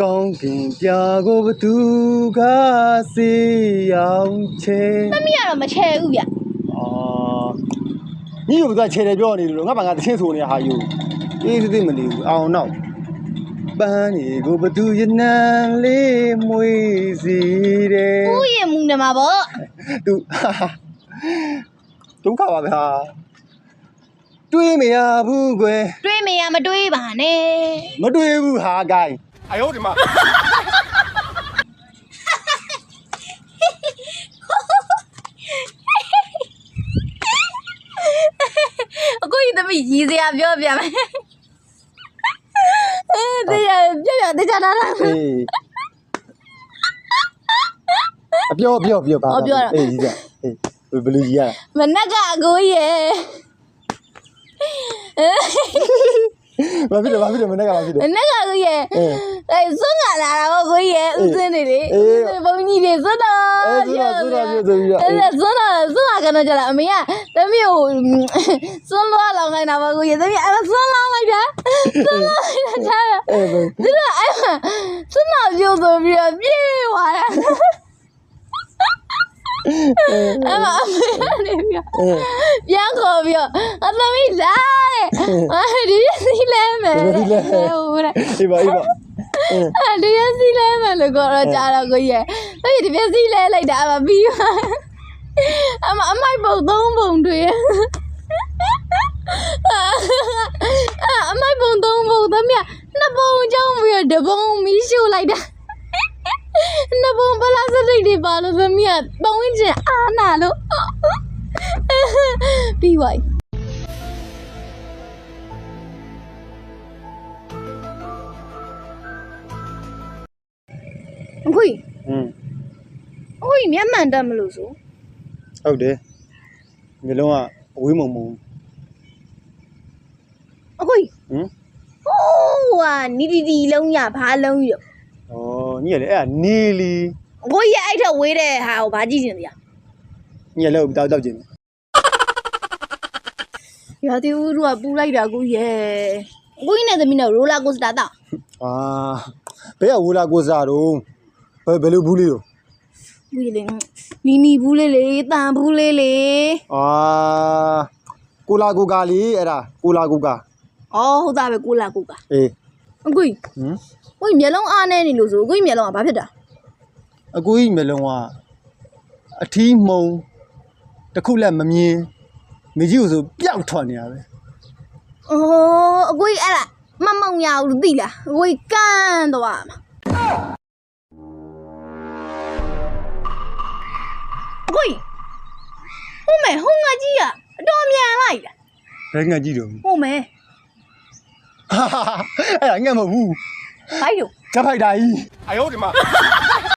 ကောင်းကင်ပြာကိုဘသူကစေအောင်ချေသမီးကတော့မချဲဘူးဗျအာညီတို့ကခြေတယ်ပြောနေလို့ငါဘာငါတချင်းဆိုနေဟာယူအေးစစ်စစ်မနေဘူးအောင်နောက်ပန်းနေကိုဘသူရနံလေးမွေးစီတယ်ကိုယ့်ရဲ့မူနေမှာပေါ့သူဒုက္ခပါဗျာတွေးမရဘူးကွယ်တွေးမရမတွေးပါနဲ့မတွေးဘူးဟာဂိုင်း အယောဒီမှာအခုဒီသမီးရည်စရာပြောပြမယ်အဲတရားပြောပြတရားနာတာအေးအပြောပြောပြောပါအော်ပြောတာအေးကြီးကအေးဘယ်လူကြီးရမနက်ကအကိုကြီးရဲ့ဘာဖြစ်လဲဘာဖြစ်လဲမနေ့ကဘာဖြစ်မလဲနက်ကကိုကြီးရဲ့ အေးအဲစွန့်ကလာတာပေါ့ကိုကြီးရဲ့ဥစဉ်နေလေအေးဥစဉ်ဘုံကြီးတွေစွန့်တော့အေးစွန့်တော့စွန့်တော့ပြောဆိုပြီးတော့အဲ့ဒါစွန့်တော့စွန့်လာကတော့ကြလားအမေကသမီးကိုစွန့်လွားလောင်ခိုင်းတာပေါ့ကိုကြီးသမီးအဲ့ဒါစွန့်လောင်းလိုက်တာစွန့်လောင်းလိုက်တာကြားရအေးဘယ်သူကအဲ့မှာစွန့်မပြုတ်ဆိုပြီးတော့ပြေးသွားတာအဲ့မှာအမေကနေပြီးတော့အေးပြန်ခေါ်ပြီးတော့အသမီးလာတဲ့အဲဒီရစီလဲမယ်ဟုတ်တယ်အေးပါအေးပါ အေးအဲဒီရစီလဲမယ်လို့ခေါ်တော့ကြားတော့ကိုကြီးရဲ့အဲ့ဒီပြစီလဲလိုက်တာအမပြီးပါအမအမိုက်ပုံသုံးပုံတွေအမိုက်ပုံသုံးပုံသမီးနှစ်ပုံကြောင်းပြီးတော့တပုံမီးရှို့လိုက်တာနှစ်ပုံပလာစတိတ်တွေပါလို့သမီးကပုံဝင်ချင်အားနာလို့ပြီးပါ အခုကြီးอืมအခုကြီးမျက်မှန်တက်မလို့ဆိုဟုတ်တယ်မျိုးလုံးကအဝေးမုံမုံအခုကြီးဟမ်ဟိုးဟာနီတီတီလုံးရဘာလုံးရဩညီရလေအဲ့ဒါနေလီအခုကြီးအဲ့ထက်ဝေးတဲ့ဟာကိုဘာကြည့်နေလဲညီရလေတောက်တောက်ခြင်းရာတီဦးတို့ကပူလိုက်တာကိုရဲ့အခုကြီးနဲ့သမီးနဲ့ရိုလာကိုစတာတော့အာဘယ်ကဝူလာကိုစားတော့ ဘယ်ဘယ်လိုဘူးလေးတော့ဘူးကြီးလေနီနီဘူးလေးလေတန်ဘူးလေးလေအာကိုလာကိုကာလေးအဲ့ဒါကိုလာကိုကာအော်ဟုတ်တာပဲကိုလာကိုကအေးအခုကြီးဟမ်အခုကြီးမျက်လုံးအားနေနေလို့ဆိုအခုကြီးမျက်လုံးကဘာဖြစ်တာအကူကြီးမျိုးလုံးကအထီးမှုံတစ်ခုလက်မမြင်မကြီးကိုဆိုပျောက်ထွက်နေရပဲအော်အခုကြီးအဲ့ဒါမမောင်ရဘူးလို့သိလားအခုကြီးကန်းသွားမှာ အခုကြီးဟိုမဲဟိုငါကြီးကအတော်မြန်လိုက်တာဘယ်ငါကြည့်တော့ဟိုမဲအဲ့ဒါငတ်မဟုတ်ဘူးဘိုက်တို့ဂျက်ဖိုက်တာကြီးအယောဒီမှာ